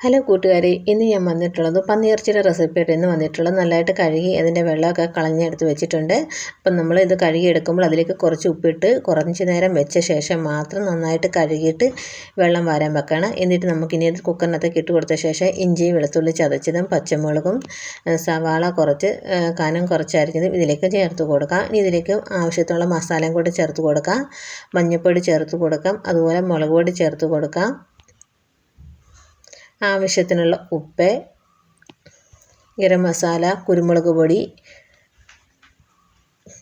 Hello കൂട്ടുകാരെ ഇന്ന് ഞാൻ വന്നിട്ടുള്ളത് പന്നിയിറച്ചിയുടെ റെസിപ്പിയായിട്ട് ഇന്ന് വന്നിട്ടുള്ളത് നല്ലതായിട്ട് കഴുകി അതിന്റെ വെള്ളമൊക്കെ കളഞ്ഞെടുത്ത് വെച്ചിട്ടുണ്ട്. അപ്പം നമ്മൾ ഇത് കഴുകി എടുക്കുമ്പോൾ അതിലേക്ക് കുറച്ച് ഉപ്പിട്ട് കുറച്ച് നേരം വെച്ച ശേഷം മാത്രം നന്നായിട്ട് കഴുകിയിട്ട് വെള്ളം വാരാൻ വെക്കണം. എന്നിട്ട് നമുക്കിനി അത് കുക്കറിനകത്തേക്ക് ഇട്ട് കൊടുത്ത ശേഷം ഇഞ്ചി വെളുത്തുള്ളി ചതച്ചതും പച്ചമുളകും സവാള കുറച്ച് കനം കുറച്ചരിഞ്ഞതും ഇതിലേക്ക് ചേർത്ത് കൊടുക്കാം. ഇനി ഇതിലേക്ക് ആവശ്യത്തിനുള്ള മസാലയും കൂടി ചേർത്ത് കൊടുക്കാം. മഞ്ഞൾപ്പൊടി ചേർത്ത് കൊടുക്കാം. അതുപോലെ മുളക് പൊടി ചേർത്ത് കൊടുക്കാം. ആവശ്യത്തിനുള്ള ഉപ്പ് ഗരം മസാല കുരുമുളക് പൊടി.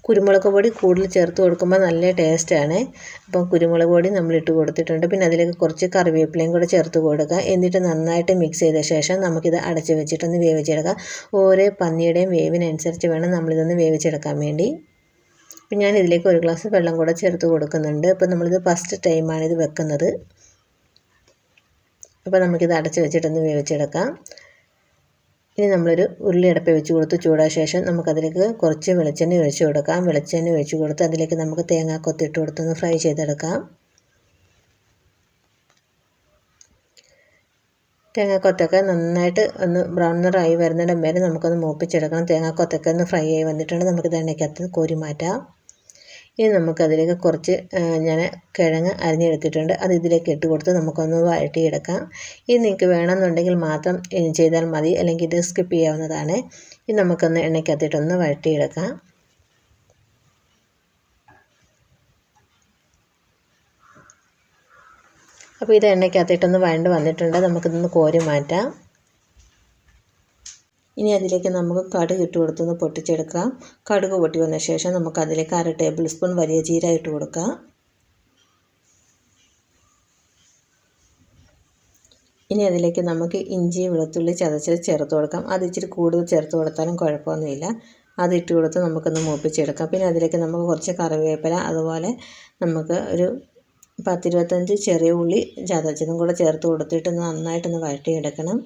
കുരുമുളക് പൊടി കൂടുതൽ ചേർത്ത് കൊടുക്കുമ്പോൾ നല്ല ടേസ്റ്റാണ് അപ്പം കുരുമുളക് പൊടി നമ്മൾ ഇട്ട് കൊടുത്തിട്ടുണ്ട്. പിന്നെ അതിലേക്ക് കുറച്ച് കറിവേപ്പിലയും കൂടെ ചേർത്ത് കൊടുക്കുക. എന്നിട്ട് നന്നായിട്ട് മിക്സ് ചെയ്ത ശേഷം നമുക്കിത് അടച്ച് വെച്ചിട്ടൊന്ന് വേവിച്ചെടുക്കാം. ഓരോ പന്നിയുടെയും വേവിനനുസരിച്ച് വേണം നമ്മളിതൊന്ന് വേവിച്ചെടുക്കാൻ വേണ്ടി. അപ്പം ഞാൻ ഇതിലേക്ക് ഒരു ഗ്ലാസ് വെള്ളം കൂടെ ചേർത്ത് കൊടുക്കുന്നുണ്ട്. അപ്പോൾ നമ്മളിത് ഫസ്റ്റ് ടൈമാണ് ഇത് വെക്കുന്നത്. അപ്പോൾ നമുക്കിത് അടച്ച് വെച്ചിട്ടൊന്ന് വേവിച്ചെടുക്കാം. ഇനി നമ്മളൊരു ഉരുളി വെച്ച് കൊടുത്ത് ചൂടായ ശേഷം നമുക്കതിലേക്ക് കുറച്ച് വെളിച്ചെണ്ണ ഒഴിച്ച് കൊടുക്കാം. വെളിച്ചെണ്ണ ഒഴിച്ച് കൊടുത്ത് അതിലേക്ക് നമുക്ക് തേങ്ങ കൊത്തിട്ട് കൊടുത്തൊന്ന് ഫ്രൈ ചെയ്തെടുക്കാം. തേങ്ങാക്കൊത്തൊക്കെ നന്നായിട്ട് ഒന്ന് ബ്രൗൺ നിറായി വരുന്നിടം വരെ നമുക്കൊന്ന് മൂപ്പിച്ചെടുക്കണം. തേങ്ങാക്കൊത്തൊക്കെ ഒന്ന് ഫ്രൈ ആയി വന്നിട്ടുണ്ട്. നമുക്കിത് എണ്ണയ്ക്കകത്ത് കോരി മാറ്റാം. ഇനി നമുക്കതിലേക്ക് കുറച്ച് ഞാൻ കിഴങ്ങ് അരിഞ്ഞെടുത്തിട്ടുണ്ട്. അത് ഇതിലേക്ക് ഇട്ട് കൊടുത്ത് നമുക്കൊന്ന് വഴട്ടിയെടുക്കാം ഇത് നിങ്ങൾക്ക് വേണമെന്നുണ്ടെങ്കിൽ മാത്രം ചെയ്താൽ മതി അല്ലെങ്കിൽ ഇത് സ്കിപ്പ് ചെയ്യാവുന്നതാണ്. ഇനി നമുക്കൊന്ന് എണ്ണയ്ക്കകത്തിട്ടൊന്ന് വഴട്ടിയെടുക്കാം അപ്പോൾ ഇത് എണ്ണയ്ക്കകത്തിട്ടൊന്ന് വഴണ്ട് വന്നിട്ടുണ്ട്. നമുക്കിതൊന്ന് കോരി മാറ്റാം. ഇനി അതിലേക്ക് നമുക്ക് കടുക് ഇട്ട് കൊടുത്തൊന്ന് പൊട്ടിച്ചെടുക്കാം. കടുക് പൊട്ടി വന്ന ശേഷം നമുക്ക് അതിലേക്ക് അര ടേബിൾ സ്പൂൺ വലിയ ജീര ഇട്ട് കൊടുക്കാം. ഇനി അതിലേക്ക് നമുക്ക് ഇഞ്ചി വെളുത്തുള്ളി ചതച്ച് ചേർത്ത് കൊടുക്കാം. അത് ഇച്ചിരി കൂടുതൽ ചേർത്ത് കൊടുത്താലും കുഴപ്പമൊന്നുമില്ല. അത് ഇട്ട് കൊടുത്ത് നമുക്കൊന്ന് മൂപ്പിച്ചെടുക്കാം. പിന്നെ അതിലേക്ക് നമുക്ക് കുറച്ച് കറിവേപ്പില അതുപോലെ നമുക്ക് ഒരു പത്തിരുപത്തഞ്ച് ചെറിയ ഉള്ളി ചതച്ചതും കൂടെ ചേർത്ത് കൊടുത്തിട്ട് നന്നായിട്ടൊന്ന് വഴറ്റിയെടുക്കണം.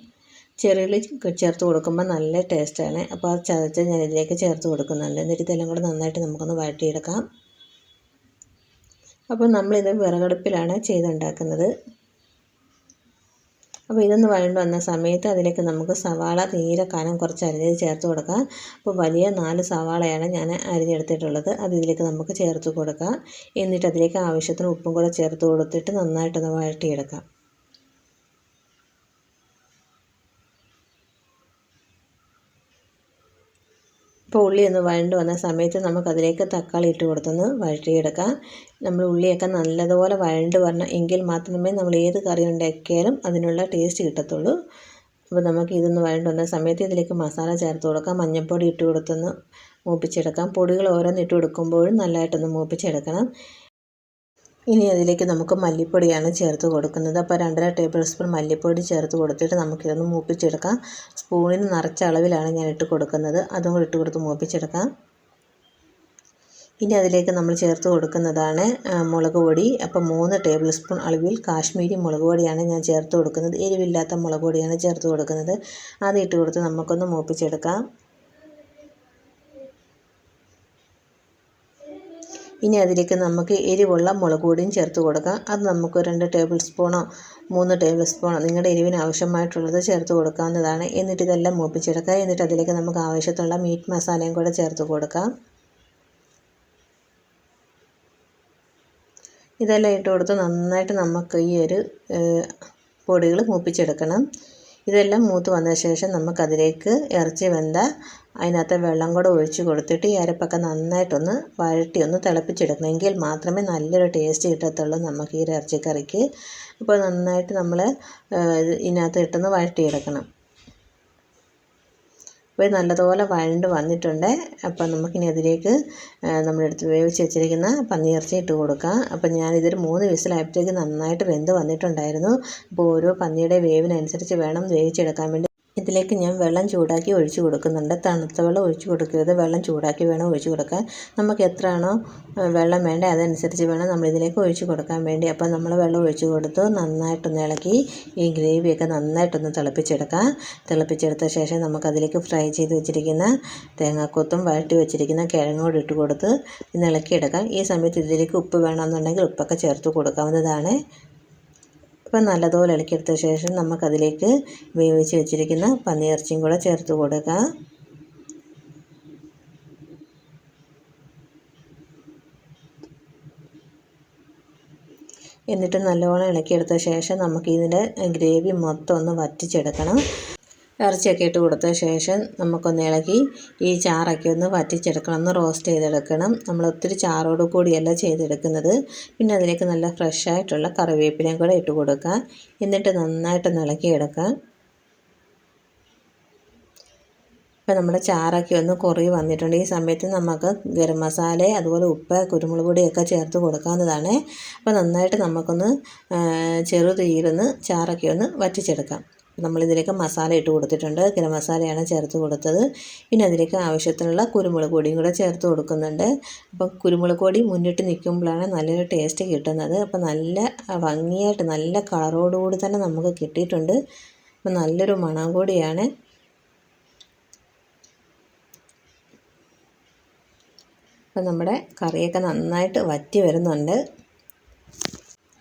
ചെറിയുള്ളി ചേർത്ത് കൊടുക്കുമ്പോൾ നല്ല ടേസ്റ്റാണ് അപ്പോൾ ആ ചതച്ച് ഞാൻ ഇതിലേക്ക് ചേർത്ത് കൊടുക്കുന്നുണ്ട് എന്നിട്ട് ഇതെല്ലാം കൂടെ നന്നായിട്ട് നമുക്കൊന്ന് വഴറ്റിയെടുക്കാം. അപ്പോൾ നമ്മളിത് വിറകടുപ്പിലാണ് ചെയ്തുണ്ടാക്കുന്നത്. അപ്പോൾ ഇതൊന്ന് വഴണ്ട് വന്ന സമയത്ത് അതിലേക്ക് നമുക്ക് സവാള തീരെ കനം കുറച്ച് അരിഞ്ഞത് ചേർത്ത് കൊടുക്കാം. അപ്പോൾ വലിയ നാല് സവാളയാണ് ഞാൻ അരിഞ്ഞെടുത്തിട്ടുള്ളത്. അത് ഇതിലേക്ക് നമുക്ക് ചേർത്ത് കൊടുക്കാം. എന്നിട്ട് അതിലേക്ക് ആവശ്യത്തിന് ഉപ്പും കൂടെ ചേർത്ത് കൊടുത്തിട്ട് നന്നായിട്ടൊന്ന് വഴറ്റിയെടുക്കാം. ഇപ്പോൾ ഉള്ളി ഒന്ന് വഴണ്ട് വന്ന സമയത്ത് നമുക്കതിലേക്ക് തക്കാളി ഇട്ട് കൊടുത്തൊന്ന് വഴറ്റിയെടുക്കാം. നമ്മൾ ഉള്ളിയൊക്കെ നല്ലതുപോലെ വഴണ്ട് വരണം എങ്കിൽ മാത്രമേ നമ്മൾ ഏത് കറി ഉണ്ടാക്കിയാലും അതിനുള്ള ടേസ്റ്റ് കിട്ടത്തുള്ളൂ. അപ്പോൾ നമുക്ക് ഇതൊന്ന് വഴണ്ട് വന്ന സമയത്ത് ഇതിലേക്ക് മസാല ചേർത്ത് കൊടുക്കാം. മഞ്ഞൾപ്പൊടി ഇട്ട് കൊടുത്തൊന്ന് മൂപ്പിച്ചെടുക്കാം. പൊടികൾ ഓരോന്ന് ഇട്ട് കൊടുക്കുമ്പോഴും നല്ലതായിട്ടൊന്ന് മൂപ്പിച്ചെടുക്കണം. ഇനി അതിലേക്ക് നമുക്ക് മല്ലിപ്പൊടിയാണ് ചേർത്ത് കൊടുക്കുന്നത്. അപ്പോൾ രണ്ടര ടേബിൾ സ്പൂൺ മല്ലിപ്പൊടി ചേർത്ത് കൊടുത്തിട്ട് നമുക്കിതൊന്ന് മൂപ്പിച്ചെടുക്കാം. സ്പൂണിന് നിറച്ച അളവിലാണ് ഞാൻ ഇട്ട് കൊടുക്കുന്നത്. അതും കൂടി ഇട്ട് കൊടുത്ത് മൂപ്പിച്ചെടുക്കാം. ഇനി അതിലേക്ക് നമ്മൾ ചേർത്ത് കൊടുക്കുന്നതാണ് മുളക് പൊടി. അപ്പോൾ മൂന്ന് ടേബിൾ സ്പൂൺ അളവിൽ കാശ്മീരി മുളക് പൊടിയാണ് ഞാൻ ചേർത്ത് കൊടുക്കുന്നത്. എരിവില്ലാത്ത മുളക് പൊടിയാണ് ചേർത്ത് കൊടുക്കുന്നത്. അത് ഇട്ട് കൊടുത്ത് നമുക്കൊന്ന് മൂപ്പിച്ചെടുക്കാം. ഇനി അതിലേക്ക് നമുക്ക് എരിവുള്ള മുളക് പൊടിയും ചേർത്ത് കൊടുക്കാം. അത് നമുക്ക് രണ്ട് ടേബിൾ സ്പൂണോ മൂന്ന് ടേബിൾ സ്പൂണോ നിങ്ങളുടെ എരിവിന് ആവശ്യമായിട്ടുള്ളത് ചേർത്ത് കൊടുക്കാവുന്നതാണ്. എന്നിട്ട് ഇതെല്ലാം മൂപ്പിച്ചെടുക്കുക. എന്നിട്ട് അതിലേക്ക് നമുക്ക് ആവശ്യത്തിനുള്ള മീറ്റ് മസാലയും കൂടെ ചേർത്ത് കൊടുക്കാം. ഇതെല്ലാം ഇട്ട് കൊടുത്ത് നന്നായിട്ട് നമുക്ക് ഈ ഒരു പൊടികൾ മൂപ്പിച്ചെടുക്കണം. ഇതെല്ലാം മൂത്ത് വന്ന ശേഷം നമുക്കതിലേക്ക് ഇറച്ചി വെന്ത അതിനകത്ത് വെള്ളം കൂടെ ഒഴിച്ച് കൊടുത്തിട്ട് ഈ അരപ്പൊക്കെ നന്നായിട്ടൊന്ന് വഴട്ടി ഒന്ന് തിളപ്പിച്ചെടുക്കണം. എങ്കിൽ മാത്രമേ നല്ലൊരു ടേസ്റ്റ് കിട്ടത്തുള്ളൂ നമുക്ക് ഈ ഇറച്ചിക്കറിക്ക്. അപ്പോൾ നന്നായിട്ട് നമ്മൾ ഇതിനകത്ത് ഇട്ടൊന്ന് വഴട്ടിയെടുക്കണം അപ്പോൾ നല്ലതുപോലെ വഴണ്ട് വന്നിട്ടുണ്ട്. അപ്പോൾ നമുക്കിനി അതിലേക്ക് നമ്മളെടുത്ത് വേവിച്ച് വെച്ചിരിക്കുന്ന പന്നിയിറച്ചി ഇട്ട് കൊടുക്കാം. അപ്പോൾ ഞാനിതൊരു മൂന്ന് വിസിലായപ്പോഴത്തേക്ക് നന്നായിട്ട് വെന്ത് വന്നിട്ടുണ്ടായിരുന്നു. അപ്പോൾ ഓരോ പന്നിയുടെ വേവിനനുസരിച്ച് വേണം വേവിച്ചെടുക്കാൻ വേണ്ടി ഇതിലേക്ക് ഞാൻ വെള്ളം ചൂടാക്കി ഒഴിച്ച് കൊടുക്കുന്നുണ്ട്. തണുത്ത വെള്ളം ഒഴിച്ച് കൊടുക്കരുത്. വെള്ളം ചൂടാക്കി വേണം ഒഴിച്ച് കൊടുക്കാൻ. നമുക്ക് എത്രയാണോ വെള്ളം വേണ്ടത് അതനുസരിച്ച് വേണം നമ്മൾ ഇതിലേക്ക് ഒഴിച്ച് കൊടുക്കാൻ വേണ്ടി. അപ്പോൾ നമ്മൾ വെള്ളം ഒഴിച്ച് കൊടുത്തു. നന്നായിട്ടൊന്ന് ഇളക്കി ഈ ഗ്രേവിയൊക്കെ നന്നായിട്ടൊന്ന് തിളപ്പിച്ചെടുക്കാം. തിളപ്പിച്ചെടുത്ത ശേഷം നമുക്കതിലേക്ക് ഫ്രൈ ചെയ്ത് വെച്ചിരിക്കുന്ന തേങ്ങാക്കൊത്തും വഴറ്റി വെച്ചിരിക്കുന്ന കിഴങ്ങോട് ഇട്ട് കൊടുത്ത് ഇന്ന് ഇളക്കിയെടുക്കാം. ഈ സമയത്ത് ഇതിലേക്ക് ഉപ്പ് വേണമെന്നുണ്ടെങ്കിൽ ഉപ്പൊക്കെ ചേർത്ത് കൊടുക്കാവുന്നതാണ്. ഇപ്പം നല്ലതുപോലെ ഇളക്കിയെടുത്ത ശേഷം നമുക്കതിലേക്ക് വേവിച്ച് വെച്ചിരിക്കുന്ന പന്നിയിറച്ചിയും കൂടെ ചേർത്ത് കൊടുക്കുക എന്നിട്ട് നല്ലോണം ഇളക്കിയെടുത്ത ശേഷം നമുക്കിതിന്റെ ഗ്രേവി മൊത്തം ഒന്ന് വറ്റിച്ചെടുക്കണം. ഇറച്ചിയൊക്കെ ഇട്ട് കൊടുത്ത ശേഷം നമുക്കൊന്ന് ഇളക്കി ഈ ചാറൊക്കെ ഒന്ന് വറ്റിച്ചെടുക്കണം. ഒന്ന് റോസ്റ്റ് ചെയ്തെടുക്കണം. നമ്മൾ ഒത്തിരി ചാറോട് കൂടിയല്ല ചെയ്തെടുക്കുന്നത്. പിന്നെ അതിലേക്ക് നല്ല ഫ്രഷ് ആയിട്ടുള്ള കൂടെ ഇട്ട് കൊടുക്കുക. എന്നിട്ട് നന്നായിട്ടൊന്ന് ഇളക്കിയെടുക്കാം ഇപ്പം നമ്മുടെ ചാറൊക്കെ ഒന്ന് കുറേ വന്നിട്ടുണ്ട്. ഈ സമയത്ത് നമുക്ക് ഗരം മസാല അതുപോലെ ഉപ്പ് കുരുമുളക് പൊടിയൊക്കെ ചേർത്ത് കൊടുക്കാവുന്നതാണ്. അപ്പോൾ നന്നായിട്ട് നമുക്കൊന്ന് ചെറുതീരൊന്ന് ചാറൊക്കെ ഒന്ന് വറ്റിച്ചെടുക്കാം. നമ്മളിതിലേക്ക് മസാല ഇട്ട് കൊടുത്തിട്ടുണ്ട്. ഗരം മസാലയാണ് ചേർത്ത് കൊടുത്തത്. പിന്നെ അതിലേക്ക് ആവശ്യത്തിനുള്ള കുരുമുളക് പൊടിയും കൂടെ ചേർത്ത് കൊടുക്കുന്നുണ്ട്. അപ്പം കുരുമുളക് പൊടി മുന്നിട്ട് നിൽക്കുമ്പോഴാണ് നല്ലൊരു ടേസ്റ്റ് കിട്ടുന്നത്. അപ്പം നല്ല ഭംഗിയായിട്ട് നല്ല കളറോടുകൂടി തന്നെ നമുക്ക് കിട്ടിയിട്ടുണ്ട്. അപ്പം നല്ലൊരു മണം കൂടിയാണ്. അപ്പം നമ്മുടെ കറിയൊക്കെ നന്നായിട്ട് വറ്റി വരുന്നുണ്ട്.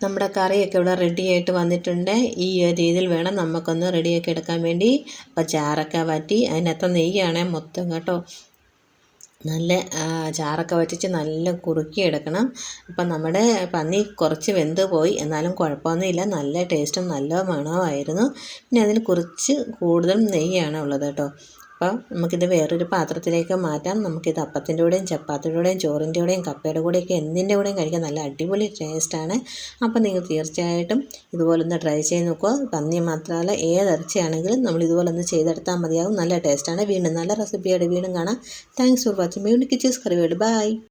നമ്മുടെ കറിയൊക്കെ ഇവിടെ റെഡിയായിട്ട് വന്നിട്ടുണ്ട്. ഈ രീതിയിൽ വേണം നമുക്കൊന്ന് റെഡിയാക്കി എടുക്കാൻ വേണ്ടി. അപ്പോൾ ചാറൊക്കെ വറ്റി അതിനകത്ത് നെയ്യാണ് മൊത്തം കേട്ടോ. നല്ല ചാറൊക്കെ വറ്റിച്ച് നല്ല കുറുക്കി എടുക്കണം. അപ്പം നമ്മുടെ പന്നി കുറച്ച് വെന്ത് പോയി. എന്നാലും കുഴപ്പമൊന്നുമില്ല. നല്ല ടേസ്റ്റും നല്ല മണമായിരുന്നു പിന്നെ അതിന് കുറച്ച് കൂടുതൽ നെയ്യാണ് ഉള്ളത് കേട്ടോ. അപ്പോൾ നമുക്കിത് വേറൊരു പാത്രത്തിലേക്ക് മാറ്റാം. നമുക്കിത് അപ്പത്തിന്റെ കൂടെയും ചപ്പാത്തിയുടെ കൂടെയും ചോറിന്റെ കൂടെയും കപ്പയുടെ കൂടെയൊക്കെ എന്തിന്റെ കൂടെയും കഴിക്കാൻ നല്ല അടിപൊളി ടേസ്റ്റാണ്. അപ്പോൾ നിങ്ങൾ തീർച്ചയായിട്ടും ഇതുപോലൊന്ന് ട്രൈ ചെയ്ത് നോക്കുക. പന്നി മാത്രമല്ല ഏത് ഇറച്ചിയാണെങ്കിലും നമ്മൾ ഇതുപോലൊന്ന് ചെയ്തെടുത്താൽ മതിയാകും. നല്ല ടേസ്റ്റാണ്. വീണ്ടും നല്ല റെസിപ്പിയായിട്ട് വീണ്ടും കാണാം. താങ്ക്സ് ഫോർ വാച്ചിങ് മ്യൂണിക്ക് കിച്ചീസ് കറിവേഡ് ബൈ